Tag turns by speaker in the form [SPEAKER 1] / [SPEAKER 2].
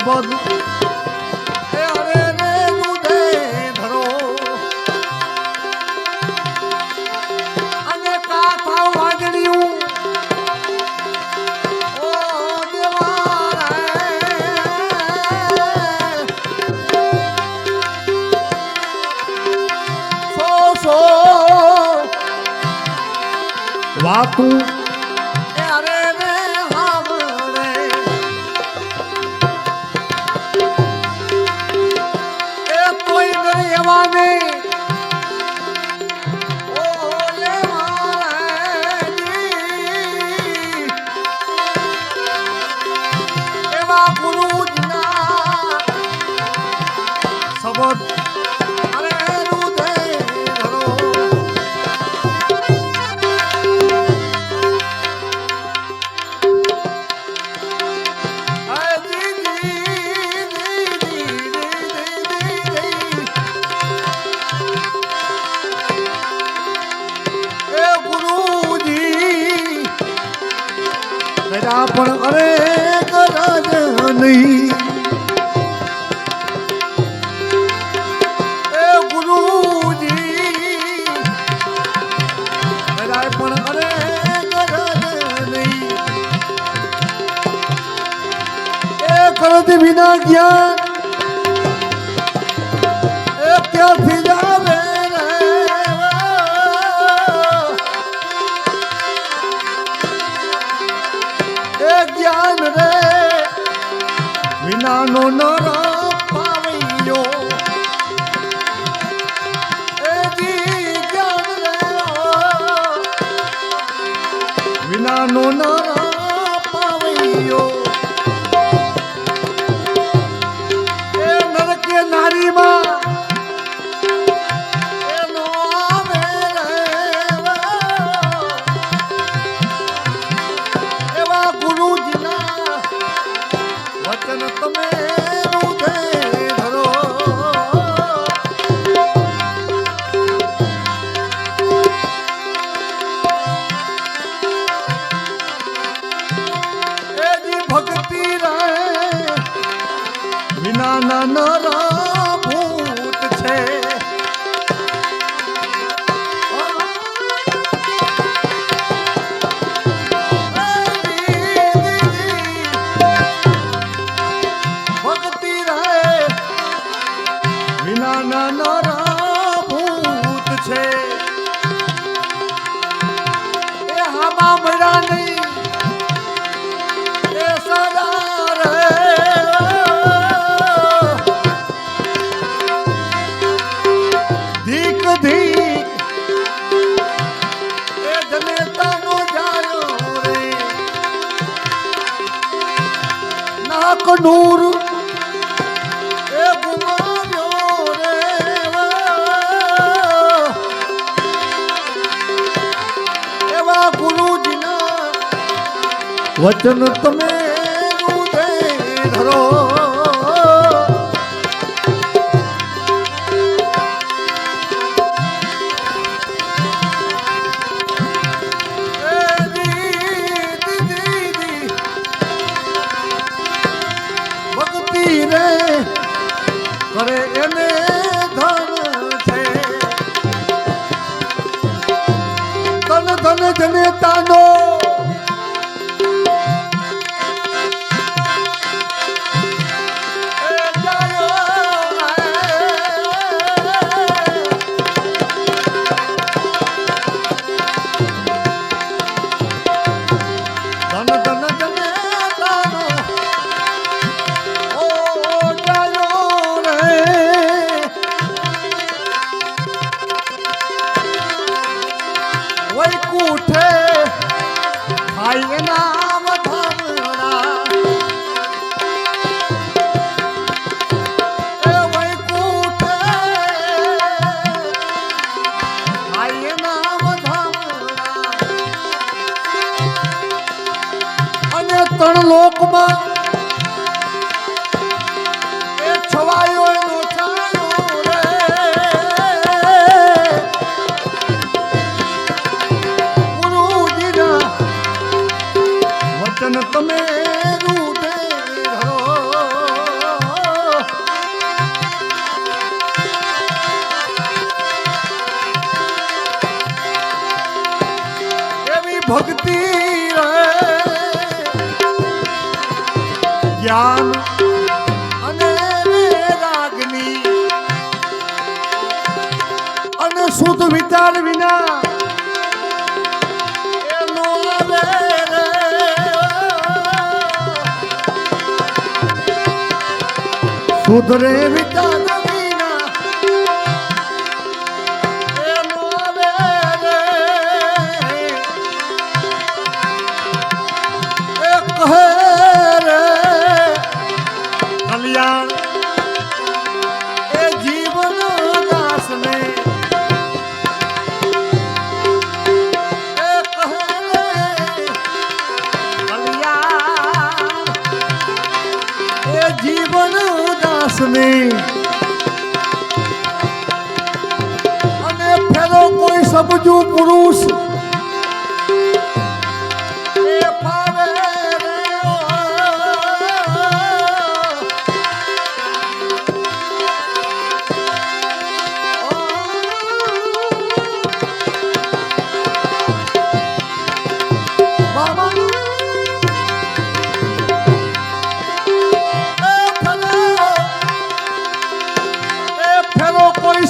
[SPEAKER 1] પ્રબોધ એ અરે રે દુધે ધરો. અને કાથા વાજણ્યું વાતું કરત વિના જ્ઞાન એ ક્યાંથી જાવે રે એ જ્ઞાન રે વિનાનો નરા no. વચન તમે ભક્તિ રહે વિના ના જરાક દૂર એ ગુમાવ્યો રે એવા ગુરુજીના વચન તમે ધરો. કરે એને જ્ઞાન અને રાગની. અને શુદ્ધ વિચાર વિના સુધરે વિચાર લક્ષ્મી અને ફેરો કોઈ સમજુ પુરુષ